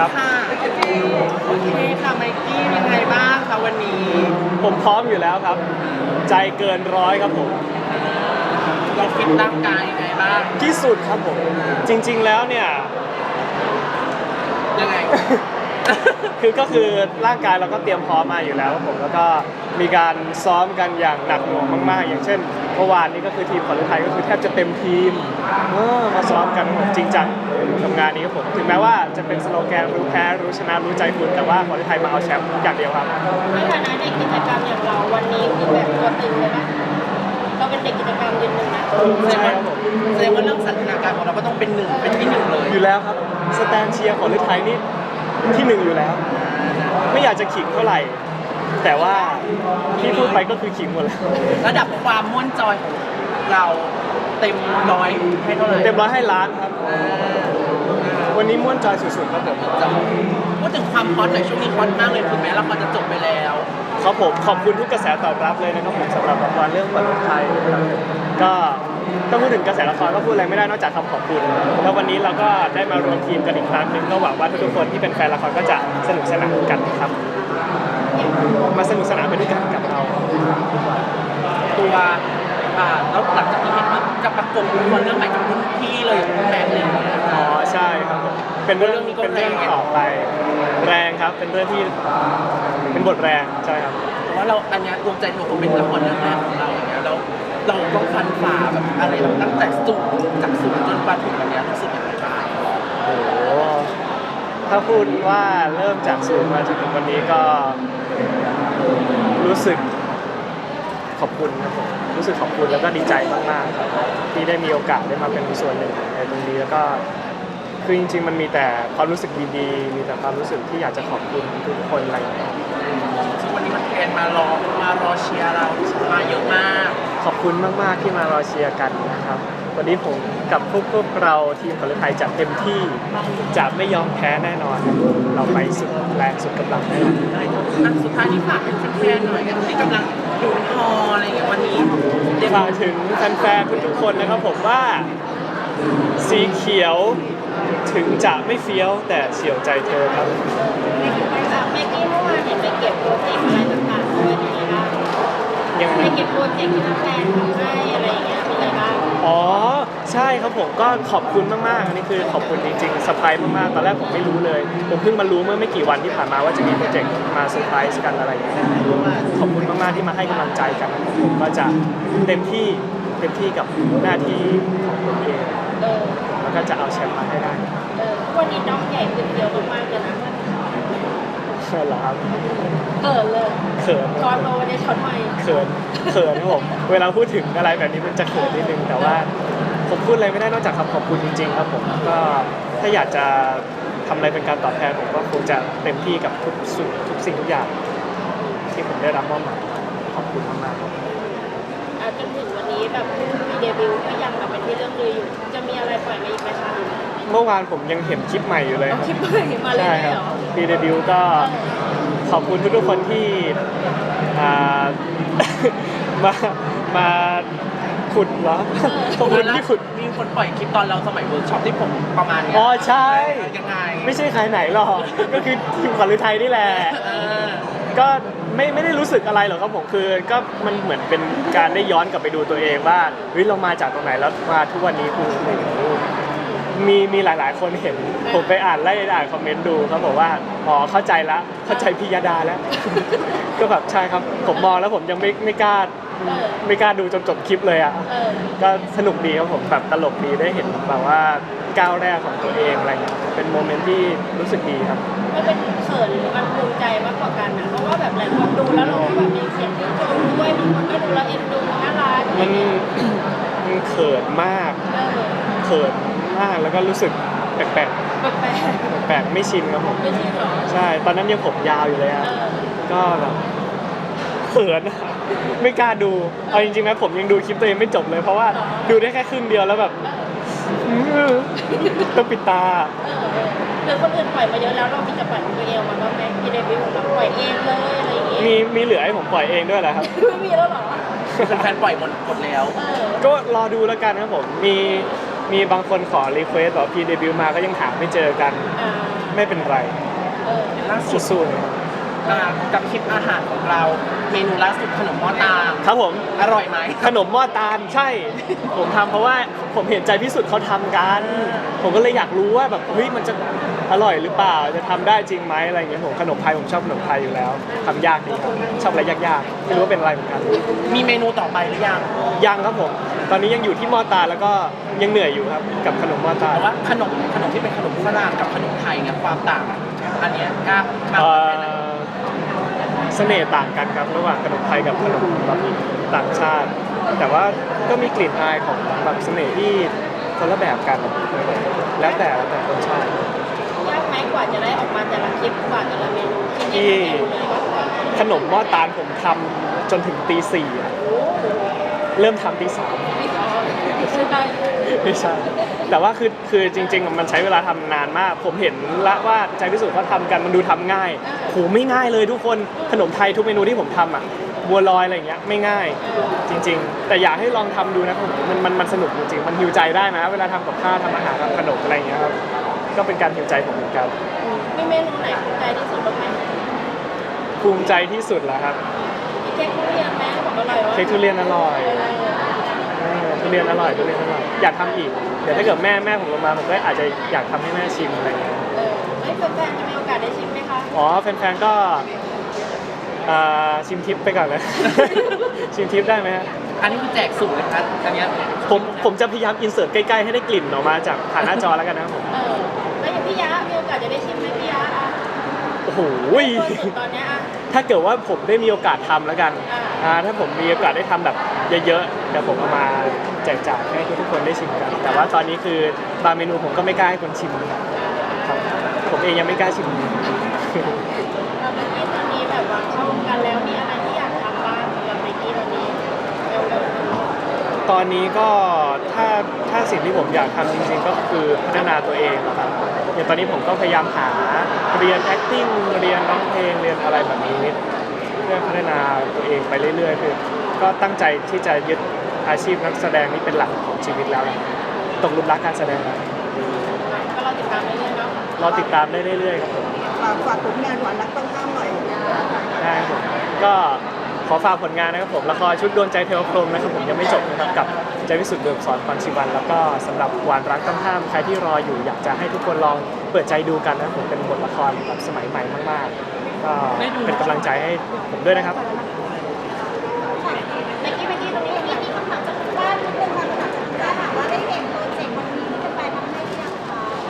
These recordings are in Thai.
ครับ ค่ะโอเคค่ะไมกี้เป็นไงบ้างคะวันนี้ผมพร้อมอยู่แล้วครับ ใจเกินร้อยครับผม เราฟิตร่างกายยังไงบ้างที่สุดครับผม จริง ๆ แล้วเนี่ย ยังไง คือก็คือร่างกายเราก็เตรียมพร้อมมาอยู่แล้วครับผมแล้วก็มีการซ้อมกันอย่างหนักหน่วงมากๆ อย่างเช่นเมื่อวานนี้ก็คือทีมของไทยก็คือแทบจะเต็มทีมเออมาซ้อมกันจริงจังกับงานนี้ครับผมถึงแม้ว่าจะเป็นสโลแกนรู้แพ้รู้ชนะรู้ใจคุณแต่ว่าของไทยมาเอาแชมป์อย่างเดียวครับในฐานะเด็กกิจกรรมอย่างเราวันนี้คือแบบตัวตึงเลยปะเราเป็นเด็กกิจกรรมยืนหนึ่งนะแสดงว่าแสดงว่าเรื่องสันทนาการของเราก็ต้องเป็นหนึ่งเป็นที่หนึ่งเลยอยู่แล้วครับสแตนเชียร์ของไทยนี่ ที่หนึ่งอยู่แล้ว ไม่อยากจะขิงเท่าไหร่ แต่ว่าที่พูดไปก็คือขิงหมดแล้วระดับความม่วนจอยของเราเต็มร้อยให้เท่าไหร่เต็มร้อยให้ล้านครับวันนี้ม่วนจอยสุดๆครับผมจะพูดถึงความฮอตหน่อยช่วงนี้ฮอตมากเลยถึงแม้ละครจะจบไปแล้ว ครับผมขอบคุณทุกกระแสตอบรับเลยนะครับผมสำหรับละครเรื่องฝันไทยนะครับก็ต้องพูดถึงกระแสละครก็พูดอะไรไม่ได้นอกจากคำขอบคุณ แล้ววันนี้เราก็ได้มารวมทีมกันอีกครั้งหนึ่งก็หวังว่าทุกๆคนที่เป็นแฟนละครก็จะสนุกสนานกันครับ มาสนุกสนานไปด้วยกันกับเรา ตัวอ่าแล้วหลังจากนี้เห็นว่าจะประกบละครเรื่องใหม่กับรุ่นพี่เลยรุ่นแบงเลยอ๋อใช่ครับผมเป็นเรื่องเรื่องนี้ก็เป็นเรื่องต่อไปแรงครับ เป็นเรื่องที่เป็นบทแรงใช่ครับ แต่ว่าเราอันเนี้ยดวงใจเธอคงเป็นละครเรื่องแรกของเราอย่างเงี้ยแล้วเราต้องฟันฝ่าแบบอะไรแบบตั้งแต่สูงจากสูงจนมาถึงวันเนี้ยรู้สึกยังไงบ้างโอ้โหถ้าพูดว่าเริ่มจากศูนย์มาจนถึงวันนี้ก็รู้สึกขอบคุณครับผมรู้สึกขอบคุณแล้วก็ดีใจมากๆครับที่ได้มีโอกาสได้มาเป็นส่วนหนึ่งในตรงนี้แล้วก็คือจริงๆ มันมีแต่ความรู้สึกดีๆ มีแต่ความรู้สึกที่อยากจะขอบคุณทุกคนอะไรอย่างเงี้ย งวันนี้มันแฟนมารอมารอเชียร์เรามาเยอะมาก ขอบคุณมาก ๆ ที่มารอเชียร์กันนะครับ วันนี้ผมกับพวกพวกเราทีมของไทยจะเต็มที่จะไม่ยอมแพ้แน่นอน เราไปสุดแรงสุดกำลังแน่นอนอันสุดท้ายที่ฝากเป็นแฟนๆหน่อยกันที่กำลังดูฮออะไรอย่างเงี้ยวันนี้ฝากถึงแฟนๆทุกๆคนนะครับผมว่าสีเขียวถึงจะไม่เฟี้ยวแต่เฉียวใจเธอครับ เมกกี้เมื่อวานเห็นไปเก็บโปรเจกต์อะไรต่างๆด้วยเป็นไงบ้าง ยังไงไปเก็บโปรเจกต์ที่แฟนทำให้อะไรอย่างเงี้ยเป็นไงบ้างอ๋อ ใช่ครับผมก็ขอบคุณมากๆอันนี้คือขอบคุณจริงๆเซอร์ไพรส์มากๆตอนแรกผมไม่รู้เลย ผมเพิ่งมารู้เมื่อไม่กี่วันที่ผ่านมาว่าจะมีโปรเจกต์มาเซอร์ไพรส์กันอะไรอย่างเงี้ยขอบคุณมากๆที่มาให้กำลังใจกันนะครับผมก็จะเต็มที่เต็มที่กับหน้าที่ของผมเองเออแล้วก็จะเอาแชมป์มาให้ได้เออวันนี้น้องใหญ่ขึ้นเยอะมากๆเลยนะเขินเหรอครับเกิดเลยเขินช้อนโรเนี่ยช้อนใหม่ เขินเขินครับผมเวลาพูดถึงอะไรแบบนี้มันจะเขินนิดนึงแต่ว่าผมพูดอะไรไม่ได้นอกจากคำขอบคุณจริง ๆ ครับผมก็ถ้าอยากจะทำอะไรเป็นการตอบแทนผมก็คงจะเต็มที่กับทุกสิ่งทุกสิ่งทุกอย่าง ที่ผมได้รับมอบหมายขอบคุณมากๆครับ อะจนถึงวันนี้แบบมีเดบิวต์ก็ยังแบบเป็นที่เรื่องลืออยู่ จะมีอะไรปล่อยมาอีกไหมคะเมื่อวานผมยังเห็นคลิปใหม่อยู่เลยคเอารับ คลิปใหม่มาเลยใช่เหครรับอปีเดบิวก็ขอบคุณทุกๆคนที่อ่า มามาขุดเหรอขอบคุณที่ขุด มีคนปล่อยคลิปตอนเราสมัยเวิร์กช็อปที่ผมประมาณเนี้ยอ๋อใช่ ยังไงไม่ใช่ใครไหนหรอก ก็คือทีมขวัญฤทัยนี่แหละ เออก็ไม่ไม่ได้รู้สึกอะไรหรอกครับผมคือก็มันเหมือนเป็นการได้ย้อนกลับไปดูตัวเองว่าเฮ้ยเรามาจากตรงไหนแล้วมาทุกวันนี้คือโอ้โห มีมีหลาย ๆ คนเห็น ผมไปอ่านไล่อ่านคอมเมนต์ดูเขาบอกว่าอ๋อเข้าใจละเข้าใจพิยดาแล้ว ก็แบบใช่ครับ ผมมองแล้วผมยังไม่ไม่กล้าเออไม่กล้าดูจนจบคลิปเลยอะเออก็สนุกดีครับผมแบบตลกดีได้เห็นแบบว่าก้าวแรกของตัวเองอะไรเงี้ยเป็นโมเมนต์ที่รู้สึกดีครับมันเป็นเขินหรือมันภูมิใจมากกว่ากันนะเพราะว่าแบบหลายคนดูแล้วเราก็แบบมีเสียงชื่นชมด้วยบางคนก็ดูแล้วเอ็นดูน่ารักมันมันเขินมากเออเขิน มากแล้วก็รู้สึกแปลกแปลกๆแปลกไม่ชินครับผมๆไม่ใช่หรอใช่ ตอนนั้นยังผมยาวอยู่เลยเออะอก็แบบเขินอะไม่กล้าดูเอาจริงๆนะผมยังดูคลิปตัวเองไม่จบเลย เพราะว่าดูได้แค่ครึ่งเดียวแล้วแบบอื้อต้องปิดตา เออเออหรือคนอื่นปล่อยมาเยอะแล้วเรามีจะปล่อยของตัวเองมาบ้างไหมมีเดบิวต์ของเราปล่อยเองเลยอะไรอย่างเงี้ยมีมีเหลือให้ผมปล่อยเองด้วยแหละครับ ไม่มีแล้วเหรอแฟนๆปล่อยหมดหมดแล้ว เออก็รอดูแล้วกันครับผม มี มีบางคนขอรีเควสต์บอกพีเดบิวมาก็ยังถามไม่เจอกันอ่าไม่ไม่เป็นไรเออล่าสุดสู้ๆนะครับอ่ากับคลิปอาหารของเรา เมนูล่าสุดขนมหม้อตามครับผม อร่อยไหม ขนมหม้อตาลใช่ ผมทำเพราะว่าผมเห็นใจพิสุทธิ์เขาทำกัน ผมก็เลยอยากรู้ว่าแบบเฮ้ยมันจะอร่อยหรือเปล่าจะทำได้จริงไหมอะไรอย่างเงี้ยผมขนมไทยผมชอบขนมไทยอยู่แล้วทำยากดีครับชอบอะไรยากๆไม่รู้ว่าเป็นอะไรเหมือนกันมีเมนูต่อไปหรือยังยังครับผม ตอนนี้ยังอยู่ที่หม้อตาลแล้วก็ยังเหนื่อยอยู่ครับกับขนมหม้อตาลแต่ว่าขนมขนมที่เป็นขนมฝรั่งกับขนมไทยเนี่ยความต่างอะอันเนี้ยกล้ามาเอ่แค่ไหนอเสน่ห์ต่างกันครับระหว่างขนมไทยกับขนมแบบต่างชาติ แต่ว่าก็มีกลิ่นอายของแบบเสน่ห์ที่คนละแบบกันแล้วแต่แล้วแต่คนชอบ ยากไหมกว่าจะได้ออกมาแต่ละคลิปกว่าแต่ละเมนูที่นี่เมนูเลยว่าขนมหม้อตาลผมทำจนถึงตีสี่อะเริ่มทำตีสาม ไม่พอไม่ใช่ได้ไม่ใช่แต่ว่าคือคือจริง ๆ มันใช้เวลาทำนานมาก ผมเห็นละว่าใจพิสูจน์เขาทำกันมันดูทำง่ายโหไม่ง่ายเลยทุกคนขนมไทยทุกเมนูที่ผมทำอะบัวลอยอะไรอย่างเงี้ยไม่ง่าย จริง ๆ แต่อยากให้ลองทำดูนะครับมันมันมันสนุกจริงๆมันหิวใจได้นะ เวลาทำกับข้าวทำอาหารทำขนมอะไรอย่างเงี้ยครับก็เป็นการหิวใจผมเหมือนกันมีเมนูไหนภูมิใจที่สุดบ้างไหมภูมิใจที่สุดแล้วครับมีเค้กทุเรียนไหมบอกอร่อยว่าเค้กทุเรียนอร่อยเออเออ ทุเรียนอร่อยทุเรียนอร่อยอยากทำอีกเดี๋ยวถ้าเกิดแม่แม่ผมลงมาผมก็อาจจะอยากทำให้แม่ชิมอะไรอย่างเงี้ยเออไม่แฟนๆจะมีโอกาสได้ชิมไหมคะอ๋อแฟนๆก็อ่าชิมทิปไปก่อนเลย ชิมทิปได้ไหมฮะอันนี้คือแจกสูตรนะครับอันเนี้ยผมผมจะพยายามอินเสิร์ตใกล้ๆให้ได้กลิ่นออกมาจากผ่านหน้าจอแล้วกันนะครับผมเออแล้วอย่างพี่ยะมีโอกาสจะได้ชิมไหมพี่ยะอะโอ้โห ตัวสุดตอนเนี้ยอะ ถ้าเกิดว่าผมได้มีโอกาสทำแล้วกันอ่า อ่าถ้าผมมีโอกาสได้ทำแบบ เยอะๆเดี๋ยวผมเอามาแจกจ่ายให้ทุกๆคนได้ชิมกัน แต่ว่าตอนนี้คือบางเมนูผมก็ไม่กล้าให้คนชิมครับผมเองยังไม่กล้าชิม เราเมื่อกี้ตอนนี้แบบว่าเข้าวงการแล้วมีอะไรที่อยากทำบ้างสำหรับไมกี้ตอนนี้เร็วๆนี้ตอนนี้ก็ถ้าถ้าสิ่งที่ผมอยากทำจริงๆก็คือพัฒนาตัวเองนะครับอย่างตอนนี้ผมก็พยายามหาเรียน acting เรียนร้องเพลงเรียนอะไรแบบนี้ เพื่อพัฒนาตัวเองไปเรื่อยๆคือ ก็ตั้งใจที่จะยึดอาชีพนักแสดงนี้เป็นหลักของชีวิตแล้วนะครับตกหลุมรักการแสดงแล้วก็เราติดตามเรื่อยๆเนาะรอติดตามได้เรื่อยๆครับผมฝากฝากผลงานหวานรักต้องห้ามหน่อยได้ครับผมก็ขอฝากผลงานนะครับผมละครชุดโดนใจเทวพรหมนะครับผมยังไม่จบนะครับกับใจวิสุทธิ์เบิกสอนพรชีวัน แล้วก็สำหรับหวานรักต้องห้ามใครที่รออยู่อยากจะให้ทุกคนลองเปิดใจดูกันนะครับผมเป็นบทละครแบบสมัยใหม่มากๆก็เป็นกำลังใจให้ผมด้วยนะครับ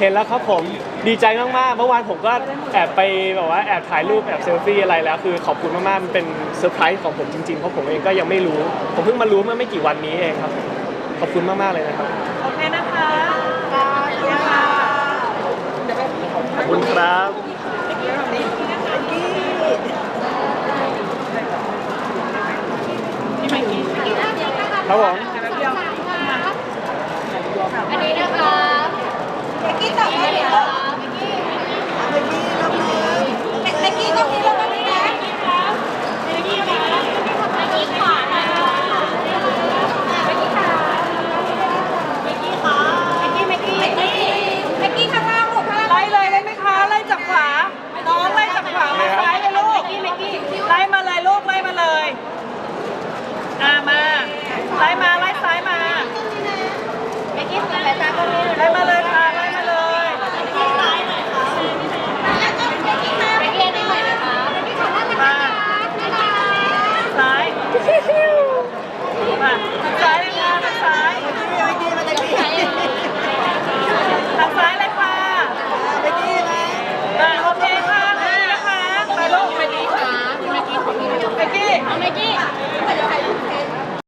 เห็นแล้วครับผมดีใจมากๆ เมื่อวานผมก็แอบไปแบบว่าแอบถ่ายรูปแอบเซลฟี่อะไรแล้ว คือขอบคุณมากๆ มันเป็นเซอร์ไพรส์ของผมจริงๆ เพราะผมเองก็ยังไม่รู้ ผมเพิ่งมารู้เมื่อไม่กี่วันนี้เองครับ ขอบคุณมากๆเลยนะครับ โอเคนะคะขอบคุณครับครับผมอันนี้นะคะ 你怎么了